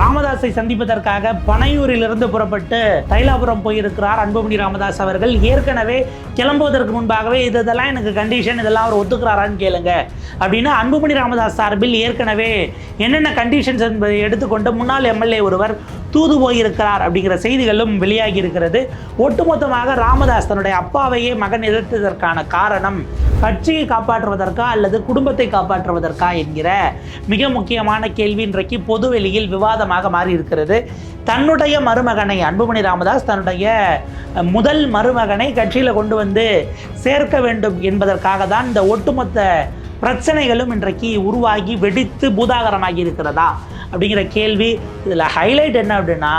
ராமதாஸை சந்திப்பதற்காக பனையூரிலிருந்து புறப்பட்டு தைலாபுரம் போயிருக்கிறார் அன்புமணி ராமதாஸ் அவர்கள். ஏற்கனவே கிளம்புவதற்கு முன்பாகவே இது இதெல்லாம் எனக்கு கண்டிஷன் இதெல்லாம் அவர் ஒத்துக்கிறாரான்னு கேளுங்க. அப்படின்னு அன்புமணி ராமதாஸ் சார்பில் ஏற்கனவே என்னென்ன கண்டிஷன்ஸ் என்பதை எடுத்துக்கொண்டு முன்னாள் எம்எல்ஏ ஒருவர் தூது போயிருக்கிறார் அப்படிங்கிற செய்திகளும் வெளியாகி இருக்கிறது ஒட்டுமொத்தமாக ராமதாஸ் தன்னுடைய அப்பாவையே மகன் எதிர்த்ததற்கான காரணம் கட்சியை காப்பாற்றுவதற்கா அல்லது குடும்பத்தை காப்பாற்றுவதற்கா என்கிற மிக முக்கியமான கேள்வி இன்றைக்கு பொதுவெளியில் விவாதமாக மாறி இருக்கிறது தன்னுடைய மருமகனை அன்புமணி ராமதாஸ் தன்னுடைய முதல் மருமகனை கட்சியில் கொண்டு வந்து சேர்க்க வேண்டும் என்பதற்காக தான் இந்த ஒட்டுமொத்த பிரச்சனைகளும் இன்றைக்கு உருவாகி வெடித்து பூதாகரமாகி இருக்கிறதா? அப்படிங்கிற கேள்வி இதில் ஹைலைட் என்ன அப்படின்னா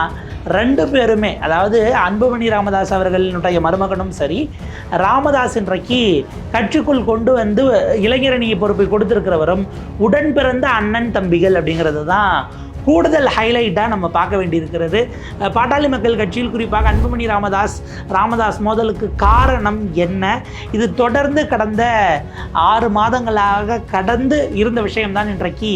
ரெண்டு பேருமே அதாவது அன்புமணி ராமதாஸ் அவர்களினுடைய மருமகனும் சரி ராமதாஸ் இன்றைக்கு கட்சிக்குள் கொண்டு வந்து இளைஞரணி பொறுப்பை கொடுத்துருக்கிறவரும் உடன் பிறந்த அண்ணன் தம்பிகள் அப்படிங்கிறது தான் கூடுதல் ஹைலைட்டாக நம்ம பார்க்க வேண்டியிருக்கிறது. பாட்டாளி மக்கள் கட்சியில் குறிப்பாக அன்புமணி ராமதாஸ் ராமதாஸ் மோதலுக்கு காரணம் என்ன? இது தொடர்ந்து கடந்த ஆறு மாதங்களாக கடந்து இருந்த விஷயம்தான் இன்றைக்கு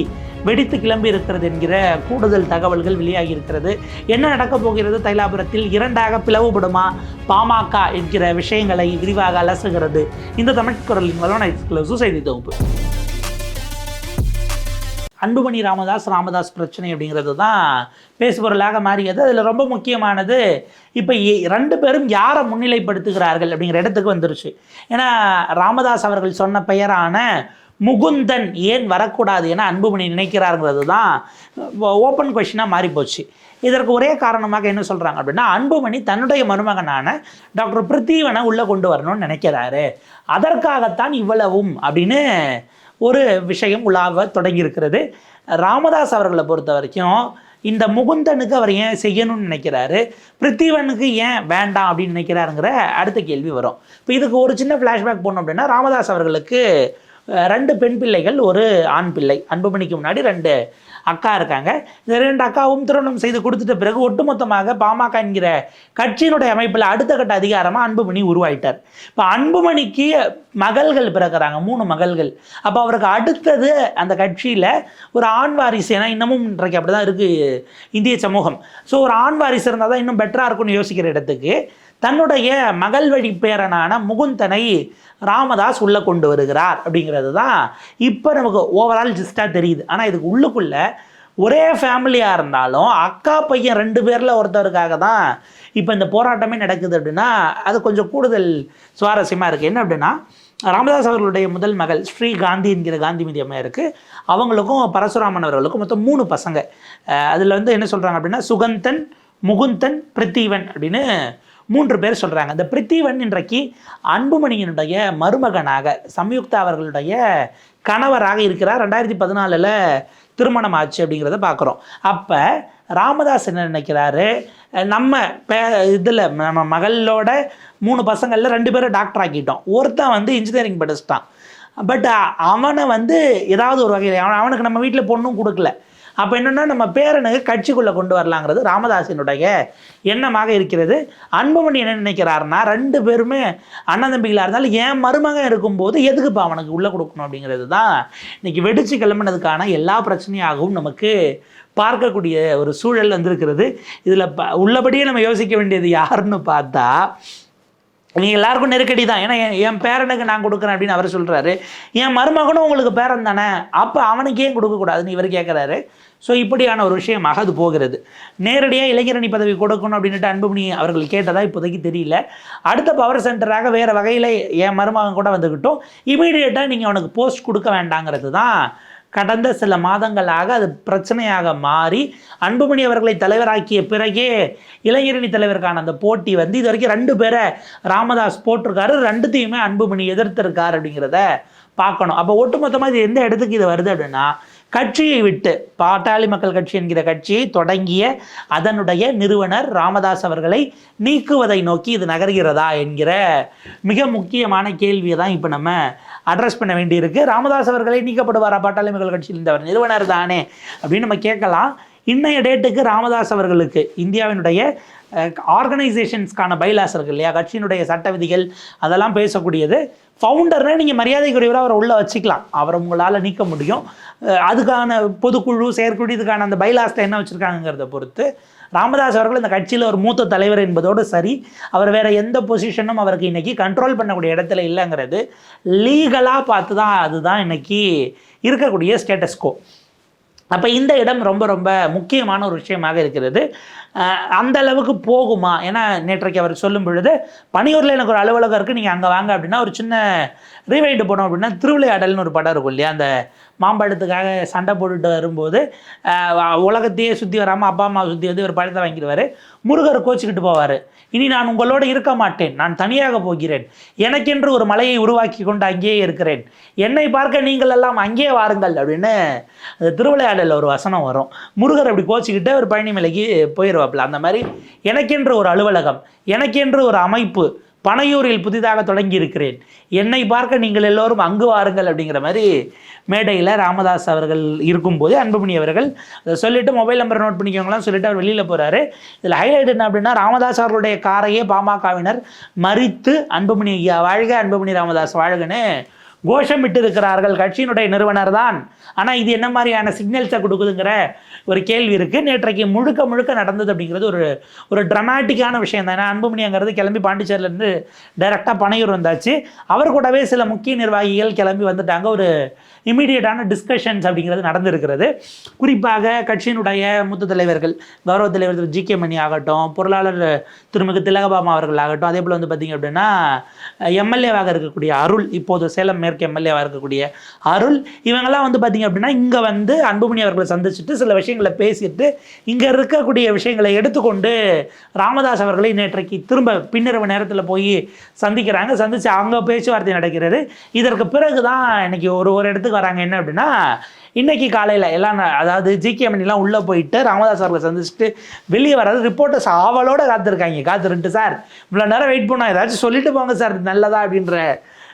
வெடித்து கிளம்பி இருக்கிறது என்கிற கூடுதல் தகவல்கள் வெளியாகி இருக்கிறது. என்ன நடக்கப் போகிறது? தைலாபுரத்தில் இரண்டாக பிளவுபடுமா பாமக என்கிற விஷயங்களை விரிவாக அலசுகிறது. இந்த தமிழ் குரலின் வலுவன எக்ஸ்க்ளூசிவ் செய்தி தொகுப்பு. அன்புமணி ராமதாஸ் ராமதாஸ் பிரச்சனை அப்படிங்கிறது தான் பேசுபொருளாக மாறியது. அதில் ரொம்ப முக்கியமானது இப்போ ரெண்டு பேரும் யாரை முன்னிலைப்படுத்துகிறார்கள் அப்படிங்கிற இடத்துக்கு வந்துருச்சு. ஏன்னா ராமதாஸ் அவர்கள் சொன்ன பெயரான முகுந்தன் ஏன் வரக்கூடாது என அன்புமணி நினைக்கிறாருங்கிறது தான் ஓப்பன் கொஷினாக மாறிப்போச்சு. இதற்கு ஒரே காரணமாக என்ன சொல்கிறாங்க அப்படின்னா அன்புமணி தன்னுடைய மருமகனான டாக்டர் பிருத்தீவனை உள்ளே கொண்டு வரணும்னு நினைக்கிறாரு. அதற்காகத்தான் இவ்வளவும் அப்படின்னு ஒரு விஷயம் உலாவ தொடங்கியிருக்கிறது. ராமதாஸ் அவர்களை பொறுத்த வரைக்கும் இந்த முகுந்தனுக்கு அவர் ஏன் செய்யணும்னு நினைக்கிறாரு? பிருத்திவனுக்கு ஏன் வேண்டாம் அப்படின்னு நினைக்கிறாருங்கிற அடுத்த கேள்வி வரும். இப்போ இதுக்கு ஒரு சின்ன ஃப்ளாஷ்பேக் போனோம் அப்படின்னா ராமதாஸ் அவர்களுக்கு ரெண்டு பெண் பிள்ளைகள் ஒரு ஆண் பிள்ளை. அன்புமணிக்கு முன்னாடி ரெண்டு அக்கா இருக்காங்க. இந்த ரெண்டு அக்காவும் திருமணம் செய்து கொடுத்துட்ட பிறகு ஒட்டுமொத்தமாக பாமக என்கிற கட்சியினுடைய அமைப்பில் அடுத்த கட்ட அதிகாரமாக அன்புமணி உருவாயிட்டார். இப்போ அன்புமணிக்கு மகள்கள் பிறக்கிறாங்க மூணு மகள்கள். அப்போ அவருக்கு அடுத்தது அந்த கட்சியில் ஒரு ஆண் வாரிசு ஏன்னா இன்னமும் இன்றைக்கு அப்படி தான் இருக்குது இந்திய சமூகம். ஸோ ஒரு ஆண் வாரிசு இருந்தால் தான் இன்னும் பெட்டராக இருக்கும்னு யோசிக்கிற இடத்துக்கு தன்னுடைய மகள் வழி பேரனான முகுந்தனை ராமதாஸ் உள்ளே கொண்டு வருகிறார் அப்படிங்கிறது தான் இப்போ நமக்கு ஓவரால் ஜிஸ்டாக தெரியுது. ஆனால் இதுக்கு உள்ளுக்குள்ள ஒரே ஃபேமிலியாக இருந்தாலும் அக்கா பையன் ரெண்டு பேரில் ஒருத்தருக்காக தான் இப்போ இந்த போராட்டமே நடக்குது அப்படின்னா அது கொஞ்சம் கூடுதல் சுவாரஸ்யமாக இருக்குது என்ன அப்படின்னா ராமதாஸ் அவர்களுடைய முதல் மகள் ஸ்ரீ காந்தி என்கிற காந்தி மீதி இருக்குது அவங்களுக்கும் பரசுராமன் அவர்களுக்கும் மொத்தம் மூணு பசங்க. அதில் வந்து என்ன சொல்கிறாங்க அப்படின்னா சுகந்தன் முகுந்தன் பிரித்திவன் அப்படின்னு மூன்று பேர் சொல்கிறாங்க இந்த பிரித்திவன் இன்றைக்கு அன்புமணியினுடைய மருமகனாக சம்யுக்தா அவர்களுடைய கணவராக இருக்கிறார். ரெண்டாயிரத்தி பதினாலில் திருமணம் ஆச்சு அப்படிங்கிறத பார்க்குறோம் அப்போ ராமதாஸ் என்ன நினைக்கிறாரு? நம்ம பே இதில் நம்ம மகளோட மூணு பசங்களில் ரெண்டு பேரும் டாக்டர் ஆக்கிட்டோம். ஒருத்தன் வந்து இன்ஜினியரிங் படிச்சிட்டான். பட் அவனை வந்து ஏதாவது ஒரு வகையில் அவன் அவனுக்கு நம்ம வீட்டில் பொண்ணும் கொடுக்கல. அப்போ என்னென்னா நம்ம பேரனுக்கு கட்சிக்குள்ளே கொண்டு வரலாங்கிறது ராமதாசினுடைய எண்ணமாக இருக்கிறது. அன்புமணி என்ன நினைக்கிறாருன்னா ரெண்டு பேருமே அண்ணன் தம்பிகளாக இருந்தாலும் என் மருமகன் இருக்கும்போது எதுக்குப்பா அவனுக்கு உள்ளே கொடுக்கணும் அப்படிங்கிறது தான் இன்றைக்கி வெடிச்சு கிளம்புனதுக்கான எல்லா பிரச்சனையாகவும் நமக்கு பார்க்கக்கூடிய ஒரு சூழல் வந்திருக்கிறது. இதில் ப உள்ளபடியே நம்ம யோசிக்க வேண்டியது யாருன்னு பார்த்தா நீங்கள் எல்லாருக்கும் நெருக்கடி தான். ஏன்னா என் என் பேரனுக்கு நான் கொடுக்குறேன் அப்படின்னு அவர் சொல்கிறாரு என் மருமகனும் உங்களுக்கு பேரன் தானே? அப்போ அவனுக்கு ஏன் கொடுக்கக்கூடாதுன்னு இவர் கேட்குறாரு ஸோ இப்படியான ஒரு விஷயமாக அது போகிறது. நேரடியாக இளைஞரணி பதவி கொடுக்கணும் அப்படின்ட்டு அன்புமணி அவர்கள் கேட்டதா இப்போதைக்கு தெரியல. அடுத்த பவர் சென்டராக வேறு வகையில் என் மருமகன் கூட வந்துக்கிட்டோம் இமீடியட்டாக நீங்கள் அவனுக்கு போஸ்ட் கொடுக்க வேண்டாங்கிறது தான் கடந்த சில மாதங்களாக அது பிரச்சனையாக மாறி அன்புமணி அவர்களை தலைவராக்கிய பிறகே இளைஞரணி தலைவருக்கான அந்த போட்டி வந்து இது வரைக்கும் ரெண்டு பேரை ராமதாஸ் போட்டிருக்காரு ரெண்டுத்தையுமே அன்புமணி எதிர்த்திருக்காரு அப்படிங்கிறத பார்க்கணும். அப்போ ஒட்டுமொத்தமாக இது எந்த இடத்துக்கு இது வருது அப்படின்னா கட்சியை விட்டு பாட்டாளி மக்கள் கட்சி என்கிற கட்சியை தொடங்கிய அதனுடைய நிறுவனர் ராமதாஸ் அவர்களை நீக்குவதை நோக்கி இது நகர்கிறதா என்கிற மிக முக்கியமான கேள்வியை தான் இப்போ நம்ம அட்ரஸ் பண்ண வேண்டியிருக்கு. ராமதாஸ் அவர்களே நீக்கப்படுவாரா? பாட்டாளி மக்கள் கட்சியில் இருந்தவர் நிறுவனர் தானே அப்படின்னு நம்ம கேட்கலாம். இன்றைய டேட்டுக்கு ராமதாஸ் அவர்களுக்கு இந்தியாவினுடைய ஆர்கனைசேஷன்ஸ்க்கான பைலாஸ் இருக்குது இல்லையா? கட்சியினுடைய சட்ட விதிகள் அதெல்லாம் பேசக்கூடியது. ஃபவுண்டர்னே நீங்கள் மரியாதைக்குரியவராக அவரை உள்ளே வச்சுக்கலாம். அவரை உங்களால் நீக்க முடியும். அதுக்கான பொதுக்குழு செயற்குழு இதுக்கான அந்த பைலாஸில் என்ன வச்சுருக்காங்கிறத பொறுத்து ராமதாஸ் அவர்கள் இந்த கட்சியில் ஒரு மூத்த தலைவர் என்பதோடு சரி அவர் வேறு எந்த பொசிஷனும் அவருக்கு இன்றைக்கி கண்ட்ரோல் பண்ணக்கூடிய இடத்துல இல்லைங்கிறது லீகலாக பார்த்து தான் அதுதான் இன்றைக்கி இருக்கக்கூடிய ஸ்டேட்டஸ்கோ அப்போ இந்த இடம் ரொம்ப ரொம்ப முக்கியமான ஒரு விஷயமாக இருக்கிறது. அந்த அளவுக்கு போகுமா? ஏன்னா நேற்றைக்கு அவர் சொல்லும் பொழுது பனியூரில் எனக்கு ஒரு அலுவலகம் இருக்குது நீங்கள் அங்கே வாங்க அப்படின்னா ஒரு சின்ன ரீவைண்டு போனோம் அப்படின்னா திருவிளையாடல்னு ஒரு படம் இருக்கும் இல்லையா? அந்த மாம்பழத்துக்காக சண்டை போட்டுட்டு வரும்போது உலகத்தையே சுற்றி வராமல் அப்பா அம்மா சுற்றி வந்து ஒரு பழத்தை வாங்கிடுவார். முருகர் கோச்சிக்கிட்டு போவார். இனி நான் உங்களோடு இருக்க மாட்டேன். நான் தனியாக போகிறேன். எனக்கென்று ஒரு மலையை உருவாக்கி கொண்டு அங்கேயே இருக்கிறேன். என்னை பார்க்க நீங்கள் எல்லாம் அங்கேயே வாருங்கள் அப்படின்னு அந்த திருவிளையாடலில் ஒரு வசனம் வரும். முருகர் அப்படி கோச்சிக்கிட்டு ஒரு பழனி மலைக்கு போயிடுவாப்புல அந்த மாதிரி எனக்கென்று ஒரு அலுவலகம் எனக்கென்று ஒரு அமைப்பு பனையூரில் புதிதாக தொடங்கி இருக்கிறேன் என்னை பார்க்க நீங்கள் எல்லோரும் அங்கு வாருங்கள் அப்படிங்கிற மாதிரி மேடையில் ராமதாஸ் அவர்கள் இருக்கும்போது அன்புமணி அவர்கள் அதை சொல்லிவிட்டு மொபைல் நம்பர் நோட் பண்ணிக்கோங்களாம் சொல்லிட்டு அவர் வெளியில் போகிறாரு இதில் ஹைலைட் என்ன அப்படின்னா ராமதாஸ் அவர்களுடைய காரையே பாமகவினர் மறித்து அன்புமணி ஐயா வாழ்க அன்புமணி ராமதாஸ் வாழ்கன்னு கோஷமிட்டு இருக்கிறார்கள் கட்சியினுடைய நிறுவனர் தான் ஆனால் இது என்ன மாதிரியான சிக்னல்ஸை கொடுக்குதுங்கிற ஒரு கேள்வி இருக்குது நேற்றைக்கு முழுக்க முழுக்க நடந்தது அப்படிங்கிறது ஒரு ஒரு ட்ரமாட்டிக்கான விஷயம் தான். ஏன்னா அன்புமணிங்கிறது கிளம்பி பாண்டிச்சேரியிலேருந்து டைரெக்டாக பனையூர் வந்தாச்சு. அவர் கூடவே சில முக்கிய நிர்வாகிகள் கிளம்பி வந்துட்டாங்க. ஒரு இமீடியட்டான டிஸ்கஷன்ஸ் அப்படிங்கிறது நடந்திருக்கிறது. குறிப்பாக கட்சியினுடைய மூத்த தலைவர்கள் கௌரவ தலைவர் திரு ஜி கே மணி ஆகட்டும் பொருளாளர் திருமிகு திலகபாமா அவர்கள் ஆகட்டும் அதே போல் வந்து பார்த்திங்க அப்படின்னா எம்எல்ஏவாக இருக்கக்கூடிய அருள் இப்போது சேலம் மேற்கு எம்எல்ஏவாக இருக்கக்கூடிய அருள் இவங்கெல்லாம் வந்து பார்த்திங்க அப்படின்னா இங்கே வந்து அன்புமணி அவர்களை சந்திச்சுட்டு சில விஷயங்களை பேசிட்டு இங்கே இருக்கக்கூடிய விஷயங்களை எடுத்துக்கொண்டு ராமதாஸ் அவர்களை நேற்றைக்கு திரும்ப பின்னிரவு நேரத்தில் போய் சந்திக்கிறாங்க. சந்தித்து அவங்க பேச்சுவார்த்தை நடக்கிறது. இதற்கு பிறகு தான் இன்னைக்கு ஒரு ஒரு இடத்துக்கு வராங்க. என்ன அப்படின்னா இன்றைக்கி காலையில் எல்லாம் அதாவது ஜிகே மணிலாம் உள்ளே போயிட்டு ராமதாஸ் அவர்களை சந்திச்சுட்டு வெளியே வராது ரிப்போர்ட்டர்ஸ் ஆவலோடு காத்திருக்காங்க. காத்திருந்துட்டு சார் இவ்வளோ நேரம் வெயிட் பண்ணோம். ஏதாச்சும் சொல்லிட்டு போங்க சார். நல்லதா? அப்படின்ற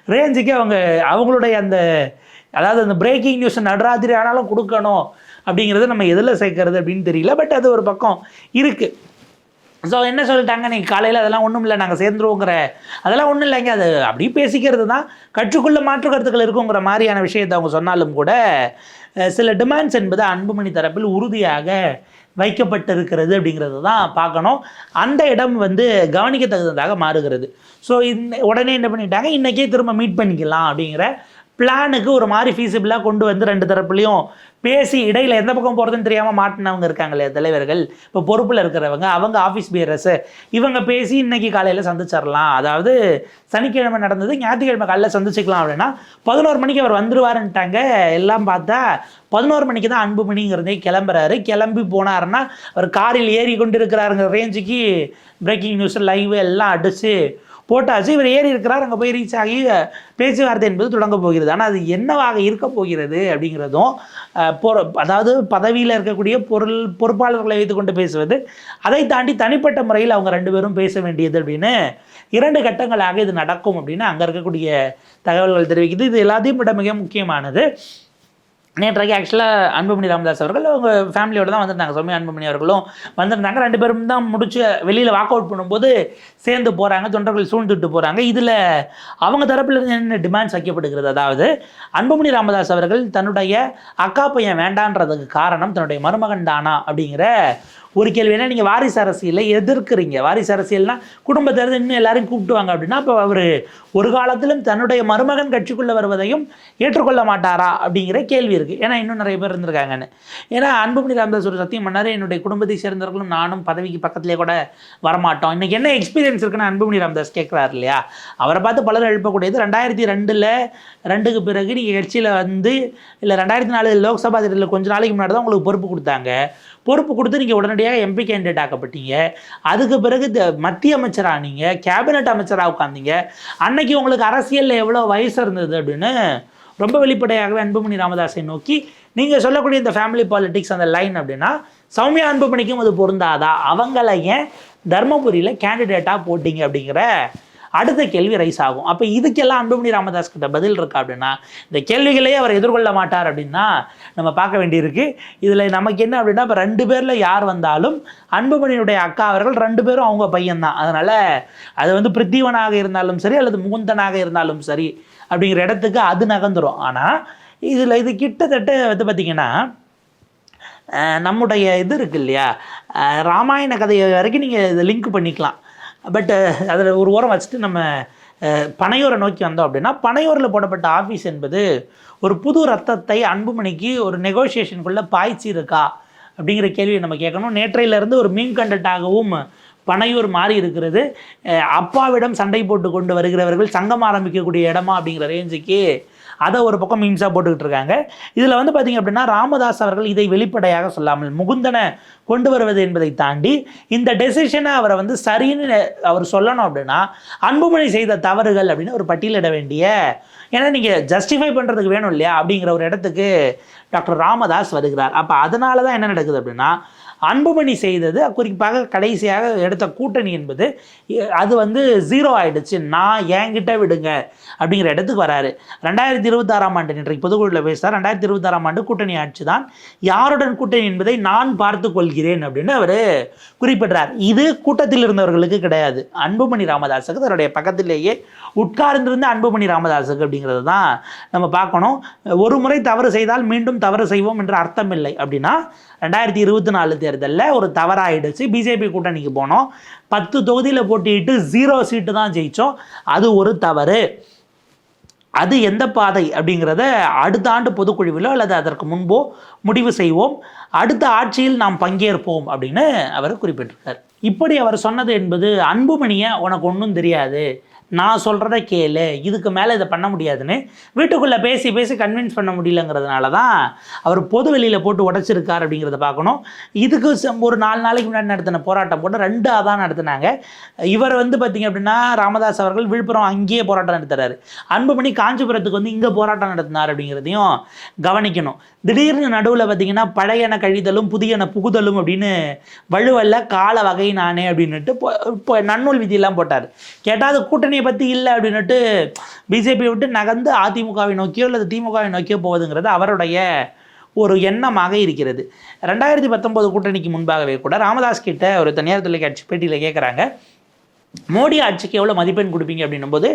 ரேஞ்சுக்கு அவங்க அவங்களுடைய அந்த அதாவது அந்த பிரேக்கிங் நியூஸ் நடராத்திரி ஆனாலும் கொடுக்கணும் அப்படிங்கிறத நம்ம எதில் சேர்க்கறது அப்படின்னு தெரியல பட் அது ஒரு பக்கம் இருக்குது ஸோ என்ன சொல்லிட்டாங்க? நீ காலையில் அதெல்லாம் ஒன்றும் இல்லை நாங்கள் சேர்ந்துருவோங்கிற. அதெல்லாம் ஒன்றும் இல்லைங்க. அது அப்படியே பேசிக்கிறது தான். கட்சிக்குள்ளே மாற்று கருத்துக்கள் இருக்குங்கிற மாதிரியான விஷயத்தை அவங்க சொன்னாலும் கூட சில டிமாண்ட்ஸ் என்பது அன்புமணி தரப்பில் உறுதியாக வைக்கப்பட்டிருக்கிறது அப்படிங்கிறது தான் பார்க்கணும். அந்த இடம் வந்து கவனிக்கத்தகுந்ததாக மாறுகிறது. ஸோ இந்த உடனே என்ன பண்ணிட்டாங்க? இன்றைக்கே திரும்ப மீட் பண்ணிக்கலாம் அப்படிங்கிற பிளானுக்கு ஒரு மாதிரி ஃபீஸிபிளாக கொண்டு வந்து ரெண்டு தரப்புலையும் பேசி இடையில் எந்த பக்கம் போகிறதுன்னு தெரியாமல் மாட்டினவங்க இருக்காங்களே தலைவர்கள்? இப்போ பொறுப்பில் இருக்கிறவங்க அவங்க ஆஃபீஸ் பியரஸ் இவங்க பேசி இன்னைக்கு காலையில் சந்திச்சிடலாம். அதாவது சனிக்கிழமை நடந்தது ஞாயிற்றுக்கிழமை காலையில் சந்திச்சுக்கலாம் அப்படின்னா பதினோரு மணிக்கு அவர் வந்துருவாருன்ட்டாங்க. எல்லாம் பார்த்தா பதினோரு மணிக்கு தான் அன்புமணிங்கிறதே கிளம்புறாரு. கிளம்பி போனாருன்னா அவர் காரில் ஏறி கொண்டு இருக்கிறாருங்கிற ரேஞ்சுக்கு பிரேக்கிங் நியூஸ் லைவ் எல்லாம் அடித்து போட்டாச்சு இவர் ஏறி இருக்கிறார் அங்கே போய் ரீச் ஆகி பேச்சுவார்த்தை என்பது தொடங்க போகிறது. ஆனால் அது என்னவாக இருக்க போகிறது அப்படிங்கிறதும் அஹ், அதாவது பதவியில் இருக்கக்கூடிய பொருள் பொறுப்பாளர்களை வைத்துக்கொண்டு பேசுவது அதை தாண்டி தனிப்பட்ட முறையில் அவங்க ரெண்டு பேரும் பேச வேண்டியது அப்படின்னு இரண்டு கட்டங்களாக இது நடக்கும் அப்படின்னு அங்கே இருக்கக்கூடிய தகவல்கள் தெரிவிக்குது. இது எல்லாத்தையும் விட மிக முக்கியமானது. நேற்றைக்கு ஆக்சுவலாக அன்புமணி ராமதாஸ் அவர்கள் அவங்க ஃபேமிலியோட தான் வந்திருந்தாங்க. சுவாமி அன்புமணி அவர்களும் வந்திருந்தாங்க. ரெண்டு பேரும் தான் முடிச்சு வெளியில் வாக் அவுட் பண்ணும்போது சேர்ந்து போகிறாங்க தொண்டர்கள் சூழ்ந்துட்டு போகிறாங்க இதில் அவங்க தரப்பில் இருந்து என்ன டிமாண்ட்ஸ் வைக்கப்படுகிறது? அதாவது அன்புமணி ராமதாஸ் அவர்கள் தன்னுடைய அக்கா பையன் வேண்டான்றதுக்கு காரணம் தன்னுடைய மருமகன் தானா அப்படிங்கிற ஒரு கேள்வி என்ன நீங்கள் வாரிசு அரசியலை எதிர்க்கிறீங்க. வாரிசு அரசியல்னா குடும்பத்தை இருந்து இன்னும் எல்லாரும் கூப்பிட்டுவாங்க அப்படின்னா அப்போ அவர் ஒரு காலத்திலும் தன்னுடைய மருமகன் கட்சிக்குள்ளே வருவதையும் ஏற்றுக்கொள்ள மாட்டாரா அப்படிங்கிற கேள்வி இருக்குது ஏன்னா இன்னும் நிறைய பேர் இருந்திருக்காங்கன்னு. ஏன்னா அன்புமணி ராமதாஸ் ஒரு சத்தியம் பண்ணாரு என்னுடைய குடும்பத்தை சேர்ந்தவர்களும் நானும் பதவிக்கு பக்கத்திலே கூட வரமாட்டோம். இன்னைக்கு என்ன எக்ஸ்பீரியன்ஸ் இருக்குன்னு அன்புமணி ராமதாஸ் கேட்குறாரு இல்லையா? அவரை பார்த்து பலர் எழுப்பக்கூடியது ரெண்டாயிரத்தி ரெண்டில் ரெண்டுக்கு பிறகு நீங்கள் கட்சியில் வந்து இல்லை ரெண்டாயிரத்தி நாலு லோக்சபா தேர்தலில் கொஞ்ச நாளைக்கு முன்னாடி தான் உங்களுக்கு பொறுப்பு கொடுத்தாங்க. பொறுப்பு கொடுத்து நீங்கள் உடனடியாக எம்பி கேண்டிடேட் ஆக்கப்பட்டீங்க. அதுக்கு பிறகு த- மத்திய அமைச்சராக நீங்கள் கேபினட் அமைச்சராக உட்காந்தீங்க அன்னைக்கு உங்களுக்கு அரசியலில் எவ்வளோ வயசு இருந்தது அப்படின்னு ரொம்ப வெளிப்படையாகவே அன்புமணி ராமதாஸை நோக்கி நீங்கள் சொல்லக்கூடிய இந்த ஃபேமிலி பாலிட்டிக்ஸ் அந்த லைன் அப்படின்னா சௌமியா அன்புமணிக்கும் அது பொருந்தாதா? அவங்கள ஏன் தர்மபுரியில் கேண்டிடேட்டாக போட்டிங்க அப்படிங்கிற அடுத்த கேள்வி ரைஸ் ஆகும். அப்போ இதுக்கெல்லாம் அன்புமணி ராமதாஸ் கிட்ட பதில் இருக்கா அப்படின்னா இந்த கேள்விகளையே அவர் எதிர்கொள்ள மாட்டார் அப்படின்னா நம்ம பார்க்க வேண்டியிருக்கு. இதில் நமக்கு என்ன அப்படின்னா இப்போ ரெண்டு பேரில் யார் வந்தாலும் அன்புமணியுடைய அக்கா அவர்கள் ரெண்டு பேரும் அவங்க பையன்தான். அதனால் அது வந்து பிரித்திவனாக இருந்தாலும் சரி அல்லது முகுந்தனாக இருந்தாலும் சரி அப்படிங்கிற இடத்துக்கு அது நகர்ந்துடும் ஆனால் இதில் இது கிட்டத்தட்ட வந்து பார்த்திங்கன்னா நம்முடைய இது இருக்கு இல்லையா? ராமாயண கதையை வரைக்கும் நீங்கள் இதை லிங்க் பண்ணிக்கலாம். பட் uh, அதில் ஒரு ஓரம் வச்சுட்டு நம்ம பனையூரை நோக்கி வந்தோம் அப்படின்னா பனையூரில் போடப்பட்ட ஆஃபீஸ் என்பது ஒரு புது ரத்தத்தை அன்புமணிக்கு ஒரு நெகோசியேஷனுக்குள்ளே பாய்ச்சி இருக்கா அப்படிங்கிற கேள்வியை நம்ம கேட்கணும். நேற்றையிலேருந்து ஒரு மீன் கண்டட்டாகவும் பனையூர் மாறி இருக்கிறது அப்பாவிடம் சண்டை போட்டு கொண்டு வருகிறவர்கள் சங்கம் ஆரம்பிக்கக்கூடிய இடமா அப்படிங்கிற ரேஞ்சுக்கு அதை ஒரு பக்கம் மீம்ஸாக போட்டுக்கிட்டு இருக்காங்க. இதில் வந்து பார்த்திங்க அப்படின்னா ராமதாஸ் அவர்கள் இதை வெளிப்படையாக சொல்லாமல் முகுந்தனை கொண்டு வருவது என்பதை தாண்டி இந்த டெசிஷனை அவரை வந்து சரின்னு அவர் சொல்லணும் அப்படின்னா அன்புமணி செய்த தவறுகள் அப்படின்னு ஒரு பட்டியலிட வேண்டிய ஏன்னா நீங்கள் ஜஸ்டிஃபை பண்ணுறதுக்கு வேணும் இல்லையா அப்படிங்கிற ஒரு இடத்துக்கு டாக்டர் ராமதாஸ் வருகிறார். அப்போ அதனால தான் என்ன நடக்குது அப்படின்னா அன்புமணி செய்தது குறிப்பாக கடைசியாக எடுத்த கூட்டணி என்பது அது வந்து ஜீரோ ஆயிடுச்சு. நான் என்கிட்ட விடுங்க அப்படிங்கிற இடத்துக்கு வராரு. ரெண்டாயிரத்தி இருபத்தாறாம் ஆண்டு இன்றைக்கு பொதுக்குழுவில் பேசுகிறார் ரெண்டாயிரத்தி இருபத்தாறாம் ஆண்டு கூட்டணி ஆட்சி தான் யாருடன் கூட்டணி என்பதை நான் பார்த்து கொள்கிறேன் அப்படின்னு அவர் குறிப்பிடுறார். இது கூட்டத்தில் இருந்தவர்களுக்கு கிடையாது. அன்புமணி ராமதாஸுக்கு தன்னுடைய பக்கத்திலேயே உட்கார்ந்திருந்த அன்புமணி ராமதாஸுக்கு அப்படிங்கிறது தான் நம்ம பார்க்கணும். ஒரு முறை தவறு செய்தால் மீண்டும் தவறு செய்வோம் என்ற அர்த்தம் இல்லை அப்படின்னா ரெண்டாயிரத்தி இருபத்தி நாலு தேர்தலில் ஒரு தவறாயிடுச்சு. பிஜேபி கூட்டணிக்கு போனோம். பத்து தொகுதியில் போட்டியிட்டு ஜீரோ சீட்டு தான் ஜெயித்தோம் அது ஒரு தவறு. அது எந்த பாதை அப்படிங்கிறத அடுத்த ஆண்டு பொதுக்குழுவிலோ அல்லது அதற்கு முன்போ முடிவு செய்வோம். அடுத்த ஆட்சியில் நாம் பங்கேற்போம் அப்படின்னு அவர் குறிப்பிட்டிருக்கார். இப்படி அவர் சொன்னது என்பது அன்புமணியை உனக்கு ஒன்றும் தெரியாது. நான் சொல்கிறத கேளு இதுக்கு மேலே இதை பண்ண முடியாதுன்னு வீட்டுக்குள்ளே பேசி பேசி கன்வின்ஸ் பண்ண முடியலங்கிறதுனால தான் அவர் பொது வெளியில் போட்டு உடச்சிருக்கார் அப்படிங்கிறத பார்க்கணும். இதுக்கு ஒரு நாலு நாளைக்கு முன்னாடி நடத்தின போராட்டம் போட்டு ரெண்டு அதான் நடத்தினாங்க. இவர் வந்து பார்த்திங்க அப்படின்னா ராமதாஸ் அவர்கள் விழுப்புரம் அங்கேயே போராட்டம் நடத்துறாரு. அன்புமணி காஞ்சிபுரத்துக்கு வந்து இங்கே போராட்டம் நடத்தினார் அப்படிங்கிறதையும் கவனிக்கணும். திடீர்னு நடுவில் பார்த்திங்கன்னா பழையன கழிதலும் புதியன புகுதலும் அப்படின்னு வலுவல்ல கால வகை நானே அப்படின்னுட்டு இப்போ நன்னூல் விதியெல்லாம் போட்டார். கேட்டால் அது பிஜேபியை பற்றி இல்லை அப்படின்னுட்டு பிஜேபியை விட்டு நகர்ந்து அதிமுகவை நோக்கியோ அல்லது திமுகவை நோக்கியோ போவதுங்கிறது அவருடைய ஒரு எண்ணமாக இருக்கிறது. ரெண்டாயிரத்தி பத்தொம்போது கூட்டணிக்கு முன்பாகவே கூட ராமதாஸ் கிட்ட ஒரு தனியார் தொலைக்காட்சி பேட்டியில் கேட்குறாங்க மோடி ஆட்சிக்கு எவ்வளோ மதிப்பெண் கொடுப்பீங்க அப்படின்னும் போது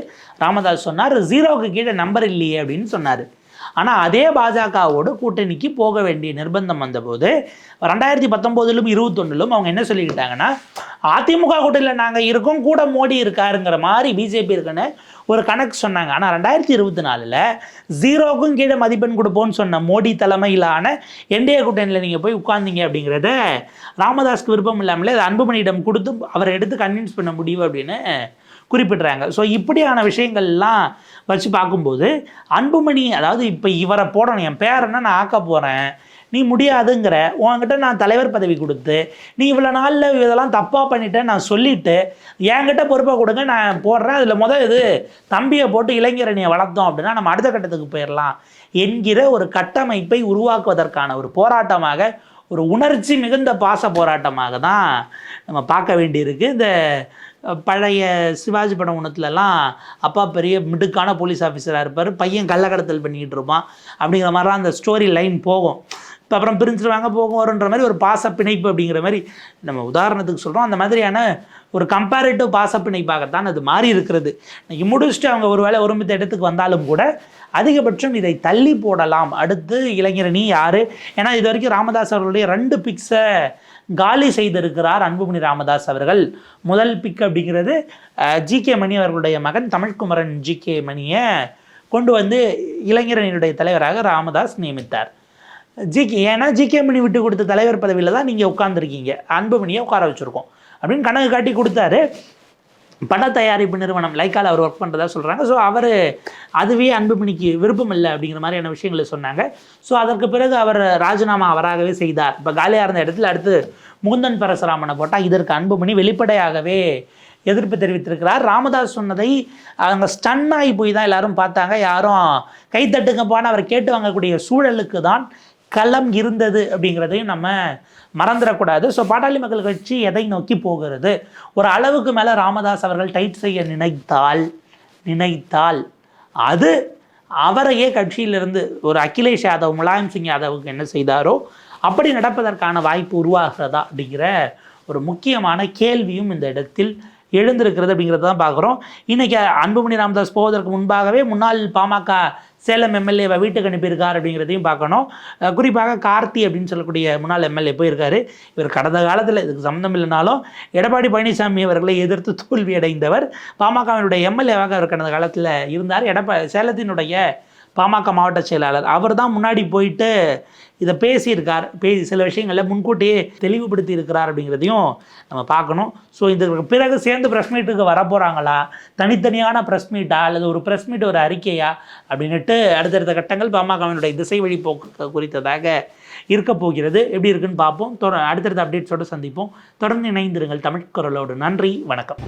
ராமதாஸ் சொன்னார் ஜீரோவுக்கு கீழே நம்பர் இல்லையே அப்படின்னு சொன்னார். ஆனால் அதே பாஜகவோடு கூட்டணிக்கு போக வேண்டிய நிர்பந்தம் வந்தபோது ரெண்டாயிரத்தி பத்தொம்போதிலும் இருபத்தொன்னிலும் அவங்க என்ன சொல்லிக்கிட்டாங்கன்னா அதிமுக கூட்டணியில் நாங்கள் இருக்கோம் கூட மோடி இருக்காருங்கிற மாதிரி பிஜேபி இருக்குன்னு ஒரு கணக்கு சொன்னாங்க. ஆனால் ரெண்டாயிரத்தி இருபத்தி நாலில் ஜீரோக்கும் கீழே மதிப்பெண் கொடுப்போம்னு சொன்ன மோடி தலைமையிலான என்டிஏ கூட்டணியில் நீங்கள் போய் உட்கார்ந்தீங்க அப்படிங்கிறத ராமதாஸ்க்கு விருப்பம் இல்லாமலே அதை அன்புமணியிடம் கொடுத்து அவரை எடுத்து கன்வின்ஸ் பண்ண முடியும் அப்படின்னு குறிப்பிடுறாங்க. ஸோ இப்படியான விஷயங்கள்லாம் வச்சு பார்க்கும்போது அன்புமணி அதாவது இப்போ இவரை போடணும் என் பேரனை நான் ஆக்க போகிறேன் நீ முடியாதுங்கிற உன்கிட்ட நான் தலைவர் பதவி கொடுத்து நீ இவ்வளோ நாளில் இதெல்லாம் தப்பாக பண்ணிட்டேன் நான் சொல்லிவிட்டு என்கிட்ட பொறுப்பை கொடுங்க நான் போடுறேன். அதில் முதல் இது தம்பியை போட்டு இளைஞரணியை வளர்த்தோம் அப்படின்னா நம்ம அடுத்த கட்டத்துக்கு போயிடலாம் என்கிற ஒரு கட்டமைப்பை உருவாக்குவதற்கான ஒரு போராட்டமாக ஒரு உணர்ச்சி மிகுந்த பாச போராட்டமாக தான் நம்ம பார்க்க வேண்டியிருக்கு. இந்த பழைய சிவாஜி படம் ஒன்றுத்துலலாம் அப்பா பெரிய மிடுக்கான போலீஸ் ஆஃபீஸராக இருப்பார். பையன் கள்ளக்கடத்தல் பண்ணிக்கிட்டு இருப்பான். அப்படிங்கிற மாதிரிலாம் அந்த ஸ்டோரி லைன் போகும். இப்போ அப்புறம் பிரிஞ்சிருவாங்க போகும் வருன்ற மாதிரி ஒரு பாச பிணைப்பு அப்படிங்கிற மாதிரி நம்ம உதாரணத்துக்கு சொல்கிறோம் அந்த மாதிரியான ஒரு கம்பேரிட்டிவ் பாச பிணைப்பாகத்தான் அது மாறி இருக்கிறது. இன்னைக்கு முடிச்சுட்டு அவங்க ஒரு வேளை ஒருமித்த இடத்துக்கு வந்தாலும் கூட அதிகபட்சம் இதை தள்ளி போடலாம். அடுத்து இளைஞரணி யார்? ஏன்னா இது வரைக்கும் ராமதாஸ் அவர்களுடைய ரெண்டு பிக்ஸை காலி செய்திருக்கிறார் அன்புமணி ராமதாஸ் அவர்கள். முதல் பிக் அப்படிங்கிறது ஜி கே மணி அவர்களுடைய மகன் தமிழ்குமரன் ஜி கே மணியை கொண்டு வந்து இளைஞரணியினுடைய தலைவராக ராமதாஸ் நியமித்தார். ஜிகே ஏன்னா ஜிகே மணி விட்டு கொடுத்த தலைவர் பதவியில் தான் நீங்கள் உட்காந்துருக்கீங்க அன்புமணியை உட்கார வச்சுருக்கோம். அப்படின்னு கணக்கு காட்டி கொடுத்தாரு. பட தயாரிப்பு நிறுவனம் லைக்கால் அவர் ஒர்க் பண்ணுறதா சொல்கிறாங்க ஸோ அவர் அதுவே அன்புமணிக்கு விருப்பம் இல்லை அப்படிங்கிற மாதிரியான விஷயங்களை சொன்னாங்க. ஸோ அதற்கு பிறகு அவர் ராஜினாமா அவராகவே செய்தார். இப்போ காலியாக இருந்த இடத்துல அடுத்து முகுந்தன் பரசுராமனை போட்டால் இதற்கு அன்புமணி வெளிப்படையாகவே எதிர்ப்பு தெரிவித்திருக்கிறார். ராமதாஸ் சொன்னதை அவங்க ஸ்டன் ஆகி போய் தான் எல்லாரும் பார்த்தாங்க. யாரும் கைத்தட்டுங்கப்பான்னு அவர் கேட்டு வாங்கக்கூடிய சூழலுக்கு தான் களம் இருந்தது அப்படிங்கிறதையும் நம்ம மறந்துடக்கூடாது. ஸோ பாட்டாளி மக்கள் கட்சி எதை நோக்கி போகிறது? ஒரு அளவுக்கு மேலே ராமதாஸ் அவர்கள் டைட் செய்ய நினைத்தால் நினைத்தால் அது அவரையே கட்சியிலிருந்து ஒரு அகிலேஷ் யாதவ் முலாயம் சிங் யாதவுக்கு என்ன செய்தாரோ அப்படி நடப்பதற்கான வாய்ப்பு உருவாகிறதா அப்படிங்கிற ஒரு முக்கியமான கேள்வியும் இந்த இடத்தில் எழுந்திருக்கிறது அப்படிங்கிறத தான் பார்க்குறோம். இன்றைக்கி அன்புமணி ராமதாஸ் போவதற்கு முன்பாகவே முன்னாள் பாமக சேலம் எம்எல்ஏவை வீட்டுக்கு அனுப்பியிருக்கார் அப்படிங்கிறதையும் பார்க்கணும். குறிப்பாக கார்த்தி அப்படின்னு சொல்லக்கூடிய முன்னாள் எம்எல்ஏ போயிருக்காரு. இவர் கடந்த காலத்தில் இதுக்கு சம்மந்தம் இல்லைனாலும் எடப்பாடி பழனிசாமி அவர்களை எதிர்த்து தோல்வியடைந்தவர். பாமகவினுடைய எம்எல்ஏவாக அவர் கடந்த காலத்தில் இருந்தார். எடப்பா சேலத்தினுடைய பாமக மாவட்ட செயலாளர். அவர் தான் முன்னாடி போயிட்டு இதை பேசியிருக்கார். பேசி சில விஷயங்களை முன்கூட்டியே தெளிவுபடுத்தி இருக்கிறார் அப்படிங்கிறதையும் நம்ம பார்க்கணும். ஸோ இதுக்கு பிறகு சேர்ந்து ப்ரெஸ் மீட்டுக்கு வரப்போகிறாங்களா தனித்தனியான ப்ரெஸ் மீட்டா அல்லது ஒரு ப்ரெஸ் மீட் ஒரு அறிக்கையா? அப்படின்னுட்டு அடுத்தடுத்த கட்டங்கள் பாமகவினுடைய திசை வழி போக்கு குறித்ததாக இருக்க போகிறது. எப்படி இருக்குன்னு பார்ப்போம். தொட அடுத்தடுத்த அப்டேட்ஸோடு சந்திப்போம். தொடர்ந்து இணைந்திருங்கள் தமிழ் குரலோடு. நன்றி. வணக்கம்.